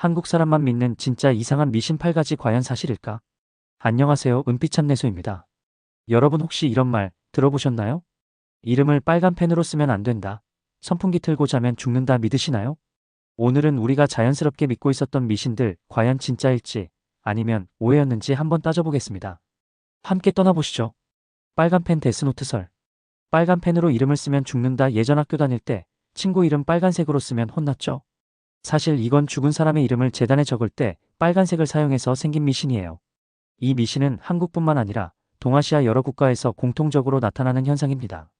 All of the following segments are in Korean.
한국 사람만 믿는 진짜 이상한 미신 8가지 과연 사실일까? 안녕하세요. 은피참내소입니다. 여러분 혹시 이런 말 들어보셨나요? 이름을 빨간 펜으로 쓰면 안 된다. 선풍기 틀고 자면 죽는다 믿으시나요? 오늘은 우리가 자연스럽게 믿고 있었던 미신들 과연 진짜일지 아니면 오해였는지 한번 따져보겠습니다. 함께 떠나보시죠. 빨간 펜 데스노트설. 빨간 펜으로 이름을 쓰면 죽는다 예전 학교 다닐 때 친구 이름 빨간색으로 쓰면 혼났죠? 사실 이건 죽은 사람의 이름을 재단에 적을 때 빨간색을 사용해서 생긴 미신이에요. 이 미신은 한국뿐만 아니라 동아시아 여러 국가에서 공통적으로 나타나는 현상입니다.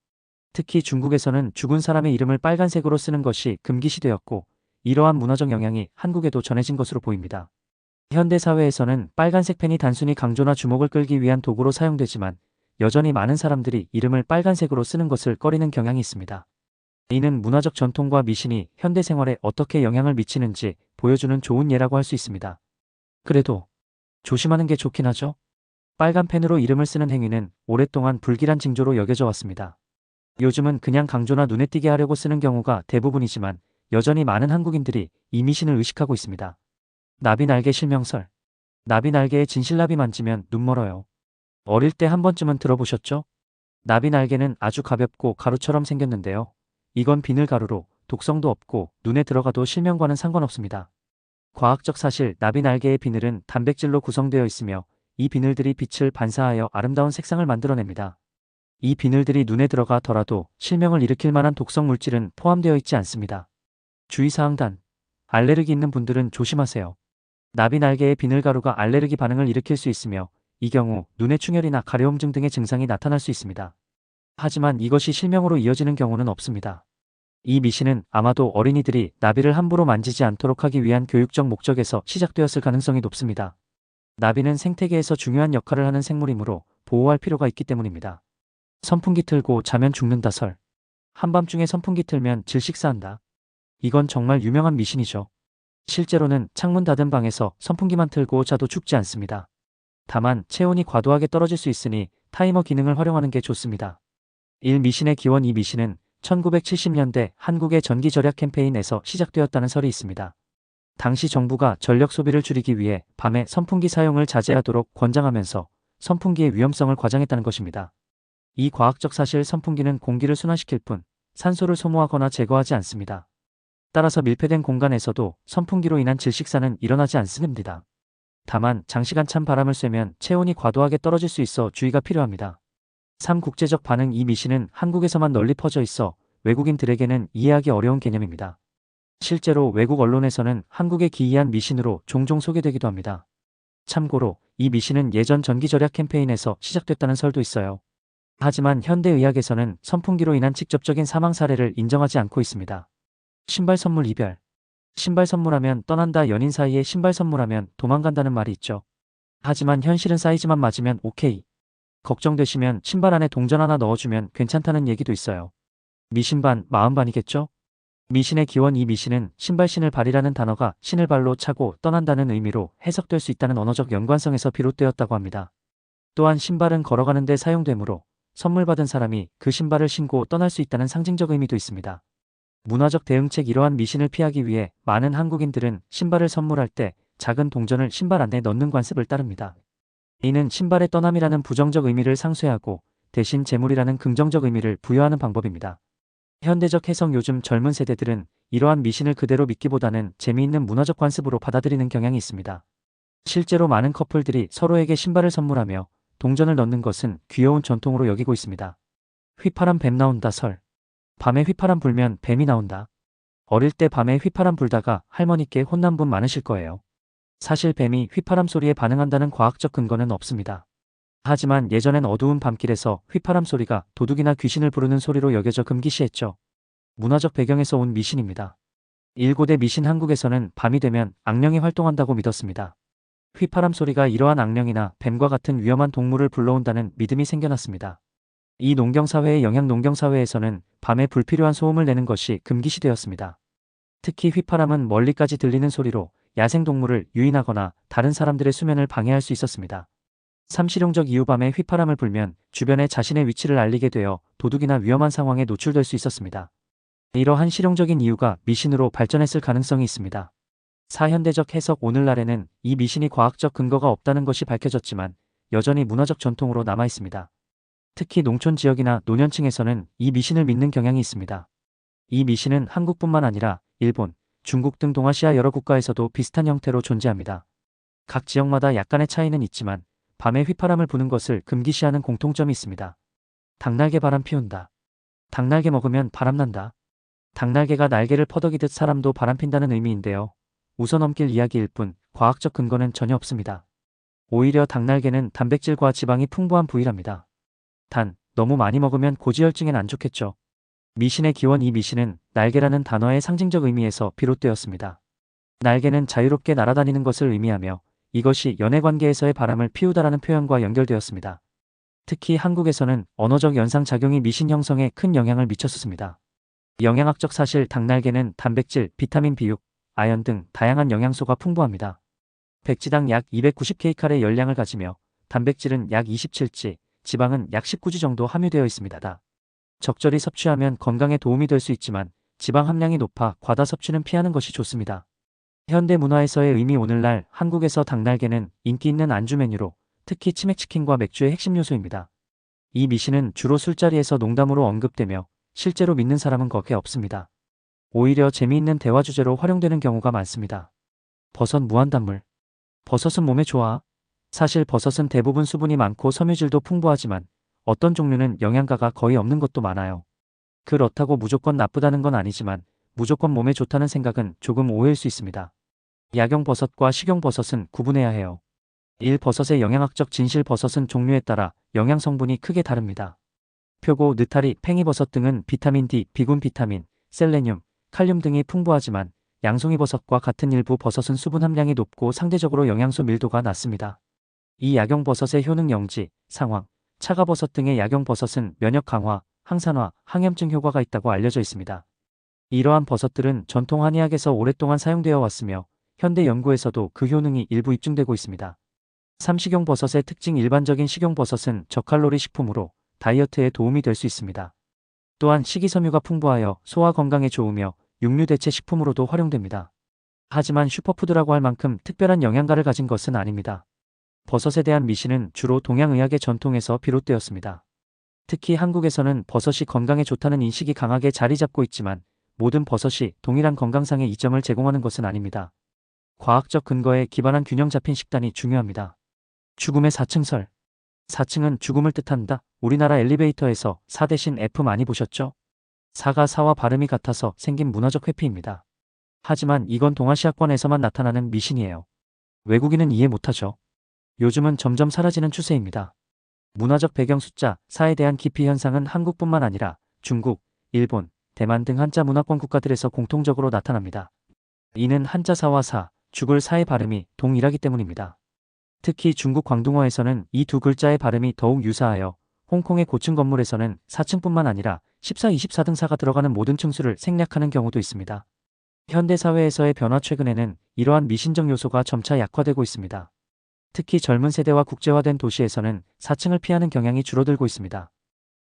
특히 중국에서는 죽은 사람의 이름을 빨간색으로 쓰는 것이 금기시되었고 이러한 문화적 영향이 한국에도 전해진 것으로 보입니다. 현대 사회에서는 빨간색 펜이 단순히 강조나 주목을 끌기 위한 도구로 사용되지만 여전히 많은 사람들이 이름을 빨간색으로 쓰는 것을 꺼리는 경향이 있습니다. 이는 문화적 전통과 미신이 현대 생활에 어떻게 영향을 미치는지 보여주는 좋은 예라고 할 수 있습니다. 그래도 조심하는 게 좋긴 하죠. 빨간 펜으로 이름을 쓰는 행위는 오랫동안 불길한 징조로 여겨져 왔습니다. 요즘은 그냥 강조나 눈에 띄게 하려고 쓰는 경우가 대부분이지만 여전히 많은 한국인들이 이 미신을 의식하고 있습니다. 나비 날개 실명설. 나비 날개에 진실나비 만지면 눈 멀어요. 어릴 때 한 번쯤은 들어보셨죠? 나비 날개는 아주 가볍고 가루처럼 생겼는데요. 이건 비늘 가루로 독성도 없고 눈에 들어가도 실명과는 상관없습니다. 과학적 사실 나비 날개의 비늘은 단백질로 구성되어 있으며 이 비늘들이 빛을 반사하여 아름다운 색상을 만들어냅니다. 이 비늘들이 눈에 들어가더라도 실명을 일으킬 만한 독성 물질은 포함되어 있지 않습니다. 주의사항 단. 알레르기 있는 분들은 조심하세요. 나비 날개의 비늘가루가 알레르기 반응을 일으킬 수 있으며 이 경우 눈의 충혈이나 가려움증 등의 증상이 나타날 수 있습니다. 하지만 이것이 실명으로 이어지는 경우는 없습니다. 이 미신은 아마도 어린이들이 나비를 함부로 만지지 않도록 하기 위한 교육적 목적에서 시작되었을 가능성이 높습니다. 나비는 생태계에서 중요한 역할을 하는 생물이므로 보호할 필요가 있기 때문입니다. 선풍기 틀고 자면 죽는다 설. 한밤중에 선풍기 틀면 질식사한다. 이건 정말 유명한 미신이죠. 실제로는 창문 닫은 방에서 선풍기만 틀고 자도 죽지 않습니다. 다만 체온이 과도하게 떨어질 수 있으니 타이머 기능을 활용하는 게 좋습니다. 1. 미신의 기원 이 미신은 1970년대 한국의 전기 절약 캠페인에서 시작되었다는 설이 있습니다. 당시 정부가 전력 소비를 줄이기 위해 밤에 선풍기 사용을 자제하도록 권장하면서 선풍기의 위험성을 과장했다는 것입니다. 이 과학적 사실 선풍기는 공기를 순환시킬 뿐 산소를 소모하거나 제거하지 않습니다. 따라서 밀폐된 공간에서도 선풍기로 인한 질식사는 일어나지 않습니다. 다만 장시간 찬 바람을 쐬면 체온이 과도하게 떨어질 수 있어 주의가 필요합니다. 3. 국제적 반응 이 미신은 한국에서만 널리 퍼져 있어 외국인들에게는 이해하기 어려운 개념입니다. 실제로 외국 언론에서는 한국의 기이한 미신으로 종종 소개되기도 합니다. 참고로 이 미신은 예전 전기절약 캠페인에서 시작됐다는 설도 있어요. 하지만 현대의학에서는 선풍기로 인한 직접적인 사망 사례를 인정하지 않고 있습니다. 신발 선물 이별. 신발 선물하면 떠난다 연인 사이에 신발 선물하면 도망간다는 말이 있죠. 하지만 현실은 사이즈만 맞으면 오케이. 걱정되시면 신발 안에 동전 하나 넣어주면 괜찮다는 얘기도 있어요. 미신반, 마음반이겠죠? 미신의 기원 이 미신은 신발신을 발이라는 단어가 신을 발로 차고 떠난다는 의미로 해석될 수 있다는 언어적 연관성에서 비롯되었다고 합니다. 또한 신발은 걸어가는 데 사용되므로 선물 받은 사람이 그 신발을 신고 떠날 수 있다는 상징적 의미도 있습니다. 문화적 대응책 이러한 미신을 피하기 위해 많은 한국인들은 신발을 선물할 때 작은 동전을 신발 안에 넣는 관습을 따릅니다. 이는 신발의 떠남이라는 부정적 의미를 상쇄하고 대신 재물이라는 긍정적 의미를 부여하는 방법입니다. 현대적 해석 요즘 젊은 세대들은 이러한 미신을 그대로 믿기보다는 재미있는 문화적 관습으로 받아들이는 경향이 있습니다. 실제로 많은 커플들이 서로에게 신발을 선물하며 동전을 넣는 것은 귀여운 전통으로 여기고 있습니다. 휘파람 뱀 나온다 설. 밤에 휘파람 불면 뱀이 나온다. 어릴 때 밤에 휘파람 불다가 할머니께 혼난 분 많으실 거예요. 사실 뱀이 휘파람 소리에 반응한다는 과학적 근거는 없습니다. 하지만 예전엔 어두운 밤길에서 휘파람 소리가 도둑이나 귀신을 부르는 소리로 여겨져 금기시했죠. 문화적 배경에서 온 미신입니다. 일고대 미신 한국에서는 밤이 되면 악령이 활동한다고 믿었습니다. 휘파람 소리가 이러한 악령이나 뱀과 같은 위험한 동물을 불러온다는 믿음이 생겨났습니다. 이 농경사회의 영향 농경사회에서는 밤에 불필요한 소음을 내는 것이 금기시되었습니다. 특히 휘파람은 멀리까지 들리는 소리로 야생동물을 유인하거나 다른 사람들의 수면을 방해할 수 있었습니다. 삼실용적 이유 밤에 휘파람을 불면 주변에 자신의 위치를 알리게 되어 도둑이나 위험한 상황에 노출될 수 있었습니다. 이러한 실용적인 이유가 미신으로 발전했을 가능성이 있습니다. 사현대적 해석 오늘날에는 이 미신이 과학적 근거가 없다는 것이 밝혀졌지만 여전히 문화적 전통으로 남아 있습니다. 특히 농촌 지역이나 노년층에서는 이 미신을 믿는 경향이 있습니다. 이 미신은 한국뿐만 아니라 일본, 중국 등 동아시아 여러 국가에서도 비슷한 형태로 존재합니다. 각 지역마다 약간의 차이는 있지만 밤에 휘파람을 부는 것을 금기시하는 공통점이 있습니다. 닭날개 바람 피운다. 닭날개 먹으면 바람난다. 닭날개가 날개를 퍼덕이듯 사람도 바람핀다는 의미인데요. 웃어넘길 이야기일 뿐 과학적 근거는 전혀 없습니다. 오히려 닭날개는 단백질과 지방이 풍부한 부위랍니다. 단, 너무 많이 먹으면 고지혈증엔 안 좋겠죠. 미신의 기원 이 미신은 날개라는 단어의 상징적 의미에서 비롯되었습니다. 날개는 자유롭게 날아다니는 것을 의미하며 이것이 연애관계에서의 바람을 피우다라는 표현과 연결되었습니다. 특히 한국에서는 언어적 연상작용이 미신 형성에 큰 영향을 미쳤습니다. 영양학적 사실 닭날개는 단백질, 비타민 B6, 아연 등 다양한 영양소가 풍부합니다. 백지당 약 290kcal 열량을 가지며 단백질은 약 27지, 지방은 약 19지 정도 함유되어 있습니다. 적절히 섭취하면 건강에 도움이 될 수 있지만 지방 함량이 높아 과다 섭취는 피하는 것이 좋습니다. 현대 문화에서의 의미 오늘날 한국에서 닭날개는 인기 있는 안주 메뉴로 특히 치맥치킨과 맥주의 핵심 요소입니다. 이 미신은 주로 술자리에서 농담으로 언급되며 실제로 믿는 사람은 거의 없습니다. 오히려 재미있는 대화 주제로 활용되는 경우가 많습니다. 버섯 무한단물. 버섯은 몸에 좋아. 사실 버섯은 대부분 수분이 많고 섬유질도 풍부하지만 어떤 종류는 영양가가 거의 없는 것도 많아요. 그렇다고 무조건 나쁘다는 건 아니지만 무조건 몸에 좋다는 생각은 조금 오해일 수 있습니다. 약용버섯과 식용버섯은 구분해야 해요. 1. 버섯의 영양학적 진실 버섯은 종류에 따라 영양 성분이 크게 다릅니다. 표고, 느타리, 팽이버섯 등은 비타민 D, 비군 비타민, 셀레늄, 칼륨 등이 풍부하지만 양송이버섯과 같은 일부 버섯은 수분 함량이 높고 상대적으로 영양소 밀도가 낮습니다. 이 약용버섯의 효능 영지, 상황, 차가버섯 등의 약용버섯은 면역 강화, 항산화, 항염증 효과가 있다고 알려져 있습니다. 이러한 버섯들은 전통 한의학에서 오랫동안 사용되어 왔으며 현대 연구에서도 그 효능이 일부 입증되고 있습니다. 삼식용 버섯의 특징 일반적인 식용 버섯은 저칼로리 식품으로 다이어트에 도움이 될 수 있습니다. 또한 식이섬유가 풍부하여 소화 건강에 좋으며 육류 대체 식품으로도 활용됩니다. 하지만 슈퍼푸드라고 할 만큼 특별한 영양가를 가진 것은 아닙니다. 버섯에 대한 미신은 주로 동양의학의 전통에서 비롯되었습니다. 특히 한국에서는 버섯이 건강에 좋다는 인식이 강하게 자리 잡고 있지만 모든 버섯이 동일한 건강상의 이점을 제공하는 것은 아닙니다. 과학적 근거에 기반한 균형 잡힌 식단이 중요합니다. 죽음의 4층설 4층은 죽음을 뜻한다. 우리나라 엘리베이터에서 4 대신 F 많이 보셨죠? 4가 4와 발음이 같아서 생긴 문화적 회피입니다. 하지만 이건 동아시아권에서만 나타나는 미신이에요. 외국인은 이해 못하죠. 요즘은 점점 사라지는 추세입니다. 문화적 배경 숫자 4에 대한 깊이 현상은 한국뿐만 아니라 중국, 일본, 대만 등 한자 문화권 국가들에서 공통적으로 나타납니다. 이는 한자 4와 4, 죽을 4의 발음이 동일하기 때문입니다. 특히 중국 광둥어에서는 이 두 글자의 발음이 더욱 유사하여 홍콩의 고층 건물에서는 4층뿐만 아니라 14, 24등 4가 들어가는 모든 층수를 생략하는 경우도 있습니다. 현대 사회에서의 변화 최근에는 이러한 미신적 요소가 점차 약화되고 있습니다. 특히 젊은 세대와 국제화된 도시에서는 4층을 피하는 경향이 줄어들고 있습니다.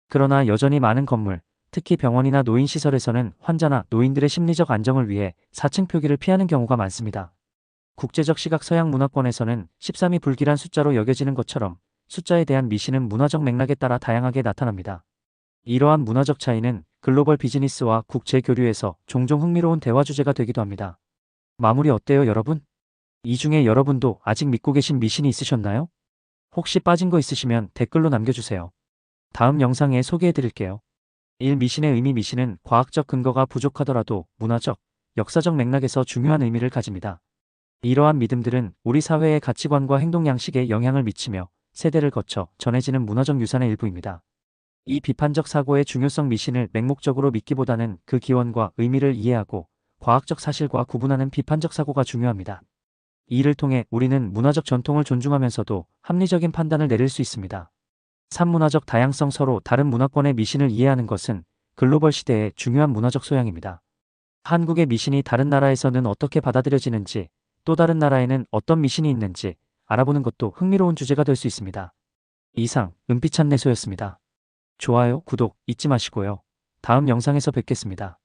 그러나 여전히 많은 건물, 특히 병원이나 노인시설에서는 환자나 노인들의 심리적 안정을 위해 4층 표기를 피하는 경우가 많습니다. 국제적 시각 서양 문화권에서는 13이 불길한 숫자로 여겨지는 것처럼 숫자에 대한 미신은 문화적 맥락에 따라 다양하게 나타납니다. 이러한 문화적 차이는 글로벌 비즈니스와 국제 교류에서 종종 흥미로운 대화 주제가 되기도 합니다. 마무리 어때요, 여러분? 이 중에 여러분도 아직 믿고 계신 미신이 있으셨나요? 혹시 빠진 거 있으시면 댓글로 남겨주세요. 다음 영상에 소개해 드릴게요. 1. 미신의 의미 미신은 과학적 근거가 부족하더라도 문화적, 역사적 맥락에서 중요한 의미를 가집니다. 이러한 믿음들은 우리 사회의 가치관과 행동 양식에 영향을 미치며 세대를 거쳐 전해지는 문화적 유산의 일부입니다. 이 비판적 사고의 중요성 미신을 맹목적으로 믿기보다는 그 기원과 의미를 이해하고 과학적 사실과 구분하는 비판적 사고가 중요합니다. 이를 통해 우리는 문화적 전통을 존중하면서도 합리적인 판단을 내릴 수 있습니다. 3. 문화적 다양성 서로 다른 문화권의 미신을 이해하는 것은 글로벌 시대의 중요한 문화적 소양입니다. 한국의 미신이 다른 나라에서는 어떻게 받아들여지는지 또 다른 나라에는 어떤 미신이 있는지 알아보는 것도 흥미로운 주제가 될 수 있습니다. 이상 은빛찬내소였습니다. 좋아요, 구독 잊지 마시고요. 다음 영상에서 뵙겠습니다.